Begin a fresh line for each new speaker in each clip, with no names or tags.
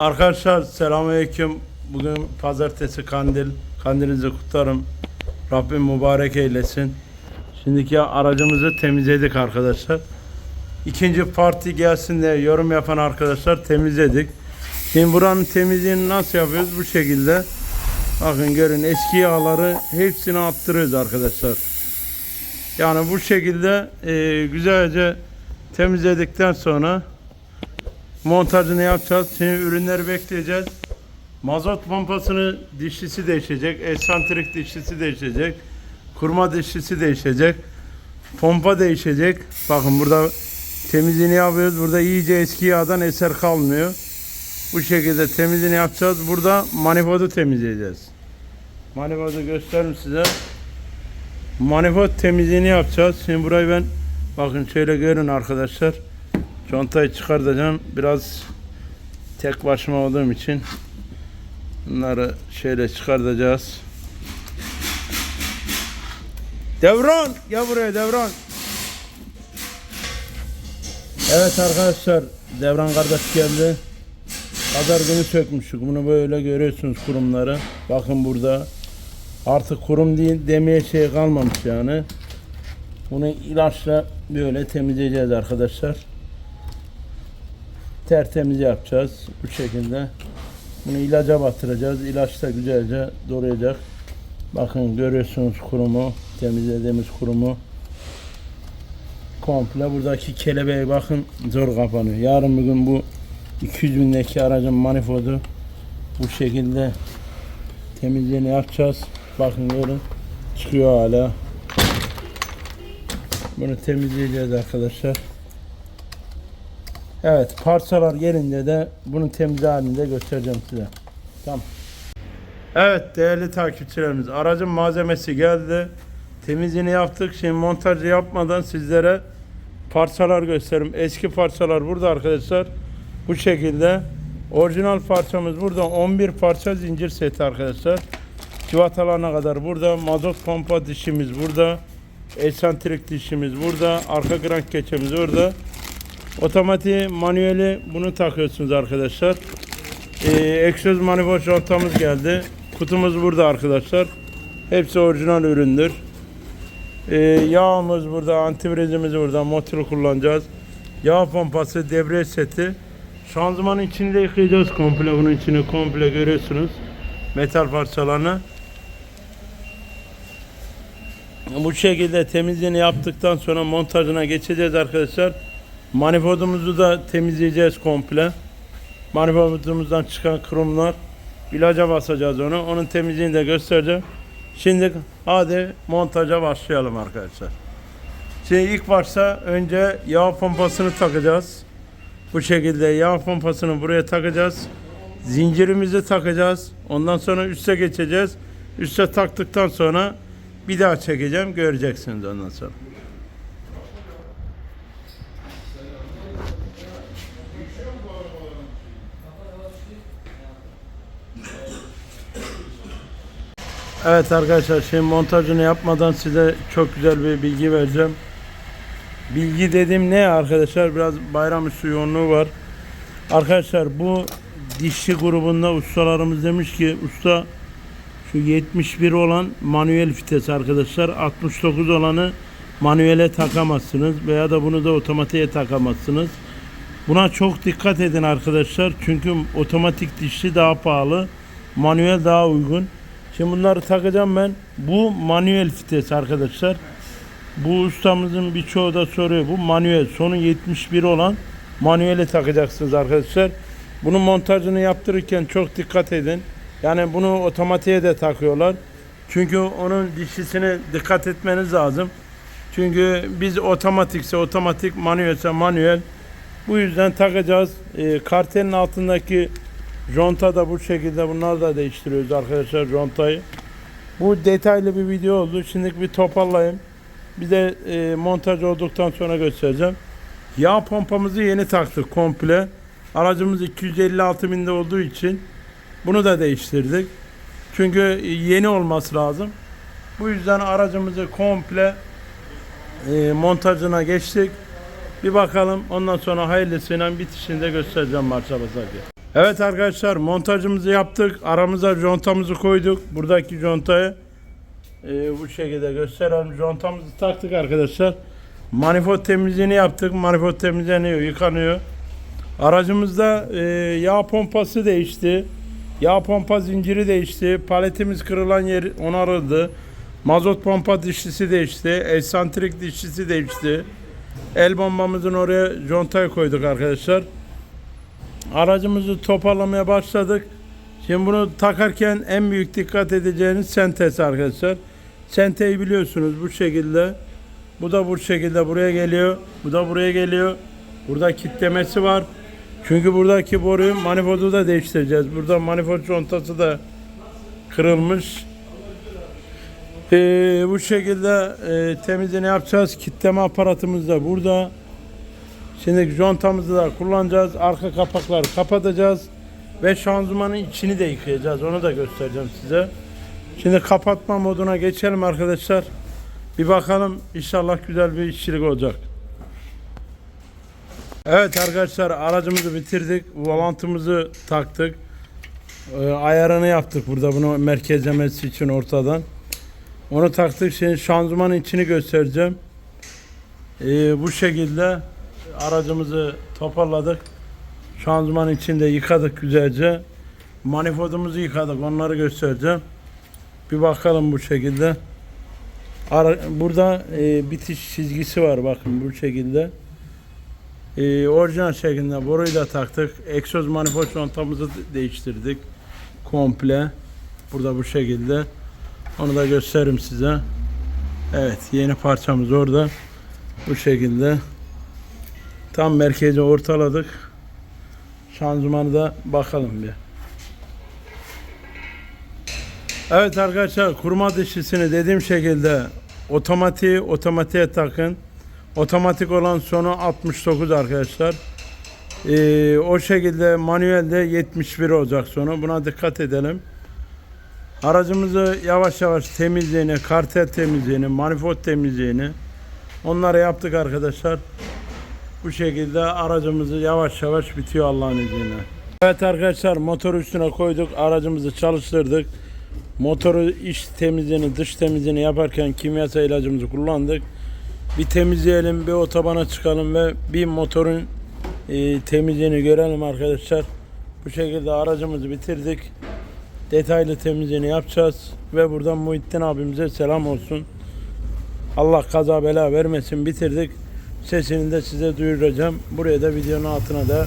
Arkadaşlar selamünaleyküm. Bugün pazartesi kandil. Kandilinizi kutlarım. Rabbim mübarek eylesin. Şimdiki aracımızı temizledik arkadaşlar. İkinci parti gelsin diye yorum yapan arkadaşlar temizledik. Şimdi buranın temizliğini nasıl yapıyoruz? Bu şekilde. Bakın görün eski yağları hepsini attırıyoruz arkadaşlar. Yani bu şekilde e, güzelce temizledikten sonra montajını yapacağız. Şimdi ürünleri bekleyeceğiz. Mazot pompasını dişlisi değişecek. Esantrik dişlisi değişecek. Kurma dişlisi değişecek. Pompa değişecek. Bakın burada temizliğini yapıyoruz. Burada iyice eski yağdan eser kalmıyor. Bu şekilde temizliğini yapacağız. Burada manifoldu temizleyeceğiz. Manifoldu gösteririm size. Manifold temizliğini yapacağız. Şimdi burayı ben bakın şöyle görün arkadaşlar. Contayı çıkartacağım. Biraz tek başıma olduğum için bunları şöyle çıkartacağız. Devran! Gel buraya Devran. Evet arkadaşlar Devran kardeş geldi. Pazar günü sökmüştük. Bunu böyle görüyorsunuz kurumları. Bakın burada. Artık kurum değil demeye şey kalmamış yani. Bunu ilaçla böyle temizleyeceğiz arkadaşlar tertemiz yapacağız bu şekilde. Bunu ilaca batıracağız. İlaç da güzelce doğrayacak. Bakın görüyorsunuz kurumu, temizlediğimiz kurumu. Komple buradaki kelebeği bakın zor kapanıyor. Yarın bugün bu 200 bindeki aracın manifoldu bu şekilde temizliğini yapacağız. Bakın görün çıkıyor hala. Bunu temizleyeceğiz arkadaşlar. Evet parçalar gelince de bunun temiz halinde göstereceğim size. Tamam. Evet değerli takipçilerimiz aracın malzemesi geldi. Temizliğini yaptık. Şimdi montajı yapmadan sizlere parçalar gösteririm. Eski parçalar burada arkadaşlar. Bu şekilde. Orijinal parçamız burada 11 parça zincir seti arkadaşlar. Civatalarına kadar burada. Mazot pompa dişimiz burada. Eksantrik dişimiz burada. Arka grank keçemiz orada. Otomatik manueli bunu takıyorsunuz arkadaşlar. Ee, egzoz manifold contamız geldi. Kutumuz burada arkadaşlar. Hepsi orijinal üründür. Ee, yağımız burada, antifrizimiz burada. Motoru kullanacağız. Yağ pompası, debriyaj seti. Şanzımanın içini de yıkayacağız komple. Bunun içini komple görüyorsunuz. Metal parçalarını. Bu şekilde temizliğini yaptıktan sonra montajına geçeceğiz arkadaşlar. Manifoldumuzu da temizleyeceğiz komple. Manifoldumuzdan çıkan kurumlar ilaca basacağız onu. Onun temizliğini de göstereceğim. Şimdi hadi montaja başlayalım arkadaşlar. Şimdi ilk başta önce yağ pompasını takacağız. Bu şekilde yağ pompasını buraya takacağız. Zincirimizi takacağız. Ondan sonra üste geçeceğiz. Üste taktıktan sonra bir daha çekeceğim. Göreceksiniz ondan sonra. Evet arkadaşlar şimdi montajını yapmadan size çok güzel bir bilgi vereceğim. Bilgi dediğim ne arkadaşlar? Biraz bayram üstü yoğunluğu var. Arkadaşlar bu dişçi grubunda ustalarımız demiş ki usta şu 71 olan manuel vites arkadaşlar 69 olanı manuele takamazsınız veya da bunu da otomatiğe takamazsınız. Buna çok dikkat edin arkadaşlar. Çünkü otomatik dişli daha pahalı. Manuel daha uygun. Şimdi bunları takacağım ben. Bu manuel vites arkadaşlar. Bu ustamızın birçoğu da soruyor. Bu manuel. Sonu 71 olan manuele takacaksınız arkadaşlar. Bunun montajını yaptırırken çok dikkat edin. Yani bunu otomatiğe de takıyorlar. Çünkü onun dişlisine dikkat etmeniz lazım. Çünkü biz otomatikse otomatik, manuelse manuel. Bu yüzden takacağız. E, kartelin altındaki Jonta da bu şekilde bunları da değiştiriyoruz arkadaşlar jontayı. Bu detaylı bir video oldu. Şimdi bir toparlayayım. Bir de e, montaj olduktan sonra göstereceğim. Yağ pompamızı yeni taktık komple. Aracımız 256 binde olduğu için bunu da değiştirdik. Çünkü yeni olması lazım. Bu yüzden aracımızı komple e, montajına geçtik. Bir bakalım ondan sonra hayırlısıyla bitişinde göstereceğim marşa. Evet arkadaşlar montajımızı yaptık. Aramıza contamızı koyduk. Buradaki contayı e, bu şekilde gösterelim. Contamızı taktık arkadaşlar. Manifold temizliğini yaptık. Manifold temizleniyor, yıkanıyor. Aracımızda e, yağ pompası değişti. Yağ pompa zinciri değişti. Paletimiz kırılan yer onarıldı. Mazot pompa dişlisi değişti. Eksantrik dişlisi değişti. El bombamızın oraya contayı koyduk arkadaşlar. Aracımızı toparlamaya başladık. Şimdi bunu takarken en büyük dikkat edeceğiniz sentes arkadaşlar. Senteyi biliyorsunuz bu şekilde. Bu da bu şekilde buraya geliyor. Bu da buraya geliyor. Burada kitlemesi var. Çünkü buradaki boruyu manifoldu da değiştireceğiz. Burada manifold contası da kırılmış. Ee, bu şekilde e, temizliğini yapacağız. Kitleme aparatımız da burada. Şimdi contamızı da kullanacağız. Arka kapakları kapatacağız. Ve şanzımanın içini de yıkayacağız. Onu da göstereceğim size. Şimdi kapatma moduna geçelim arkadaşlar. Bir bakalım inşallah güzel bir işçilik olacak. Evet arkadaşlar aracımızı bitirdik. Volantımızı taktık. Ee, ayarını yaptık burada bunu merkezlemesi için ortadan. Onu taktık. Şimdi şanzımanın içini göstereceğim. Ee, bu şekilde aracımızı toparladık. Şanzımanın içinde yıkadık güzelce. Manifoldumuzu yıkadık. Onları göstereceğim. Bir bakalım bu şekilde. Ara, burada e, bitiş çizgisi var bakın bu şekilde. E, orijinal şeklinde boruyu da taktık. Egzoz manifold contamızı de- değiştirdik. Komple. Burada bu şekilde. Onu da gösteririm size. Evet yeni parçamız orada. Bu şekilde. Tam merkezi ortaladık. Şanzımanı da bakalım bir. Evet arkadaşlar kurma dişlisini dediğim şekilde otomatiği otomatiğe takın. Otomatik olan sonu 69 arkadaşlar. Ee, o şekilde manuelde 71 olacak sonu. Buna dikkat edelim. Aracımızı yavaş yavaş temizliğini, kartel temizliğini, manifold temizliğini onları yaptık arkadaşlar. Bu şekilde aracımızı yavaş yavaş bitiyor Allah'ın izniyle. Evet arkadaşlar motor üstüne koyduk. Aracımızı çalıştırdık. Motoru iç temizliğini, dış temizliğini yaparken kimyasal ilacımızı kullandık. Bir temizleyelim, bir otobana çıkalım ve bir motorun e, temizliğini görelim arkadaşlar. Bu şekilde aracımızı bitirdik. Detaylı temizliğini yapacağız ve buradan Muhittin abimize selam olsun. Allah kaza bela vermesin bitirdik. Sesini de size duyuracağım. Buraya da videonun altına da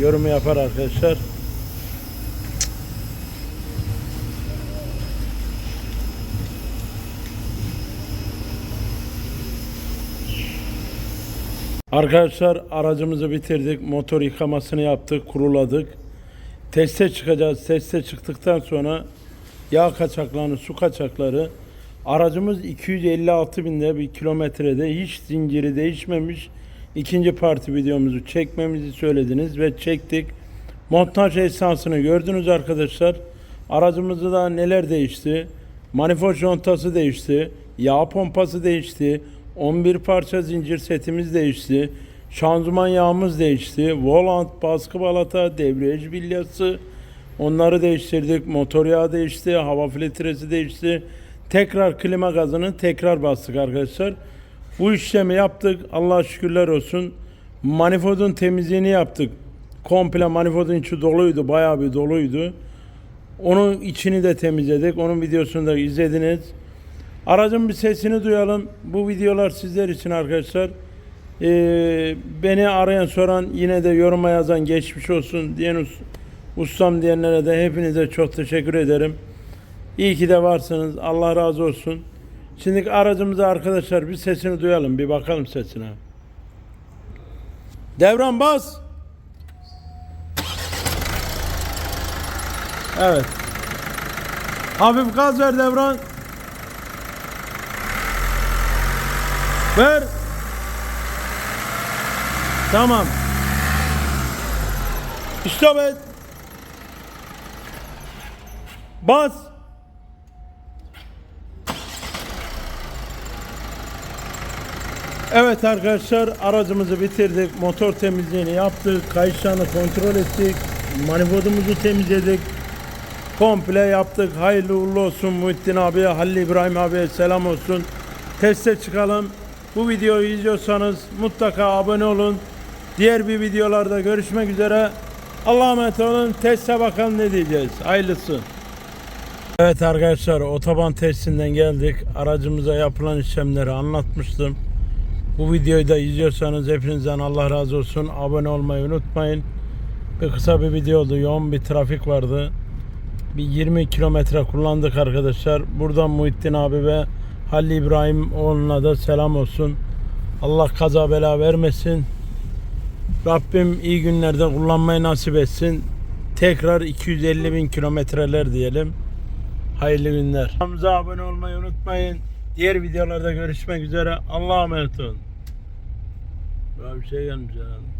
yorumu yapar arkadaşlar. Arkadaşlar aracımızı bitirdik. Motor yıkamasını yaptık, kuruladık. Teste çıkacağız. Teste çıktıktan sonra yağ kaçaklarını, su kaçakları aracımız 256 binde bir kilometrede hiç zinciri değişmemiş. İkinci parti videomuzu çekmemizi söylediniz ve çektik. Montaj esnasını gördünüz arkadaşlar. Aracımızda da neler değişti? Manifold contası değişti. Yağ pompası değişti. 11 parça zincir setimiz değişti. Şanzıman yağımız değişti. Volant, baskı balata, debriyaj bilyası onları değiştirdik. Motor yağı değişti. Hava filtresi değişti. Tekrar klima gazını tekrar bastık arkadaşlar. Bu işlemi yaptık. Allah'a şükürler olsun. Manifoldun temizliğini yaptık. Komple manifoldun içi doluydu. Bayağı bir doluydu. Onun içini de temizledik. Onun videosunu da izlediniz. Aracın bir sesini duyalım. Bu videolar sizler için arkadaşlar. Ee, beni arayan soran yine de yoruma yazan geçmiş olsun diyen us- ustam diyenlere de hepinize çok teşekkür ederim. İyi ki de varsınız. Allah razı olsun. Şimdi aracımıza arkadaşlar bir sesini duyalım. Bir bakalım sesine. Devran bas. Evet. Hafif gaz ver Devran. Ver. Tamam. Stop et. Bas. Evet arkadaşlar aracımızı bitirdik. Motor temizliğini yaptık. Kayışlarını kontrol ettik. Manifoldumuzu temizledik. Komple yaptık. Hayırlı uğurlu olsun Muhittin abiye, Halil İbrahim abiye selam olsun. Teste çıkalım. Bu videoyu izliyorsanız mutlaka abone olun. Diğer bir videolarda görüşmek üzere. Allah'a emanet olun. Teste bakalım ne diyeceğiz. Hayırlısı. Evet arkadaşlar otoban testinden geldik. Aracımıza yapılan işlemleri anlatmıştım. Bu videoyu da izliyorsanız hepinizden Allah razı olsun. Abone olmayı unutmayın. Bir kısa bir video oldu. Yoğun bir trafik vardı. Bir 20 kilometre kullandık arkadaşlar. Buradan Muhittin abi ve Halil İbrahim oğluna da selam olsun. Allah kaza bela vermesin. Rabbim iyi günlerde kullanmayı nasip etsin. Tekrar 250 bin kilometreler diyelim. Hayırlı günler. Kanalımıza abone olmayı unutmayın. Diğer videolarda görüşmek üzere. Allah'a emanet olun. Böyle bir şey gelmiş herhalde.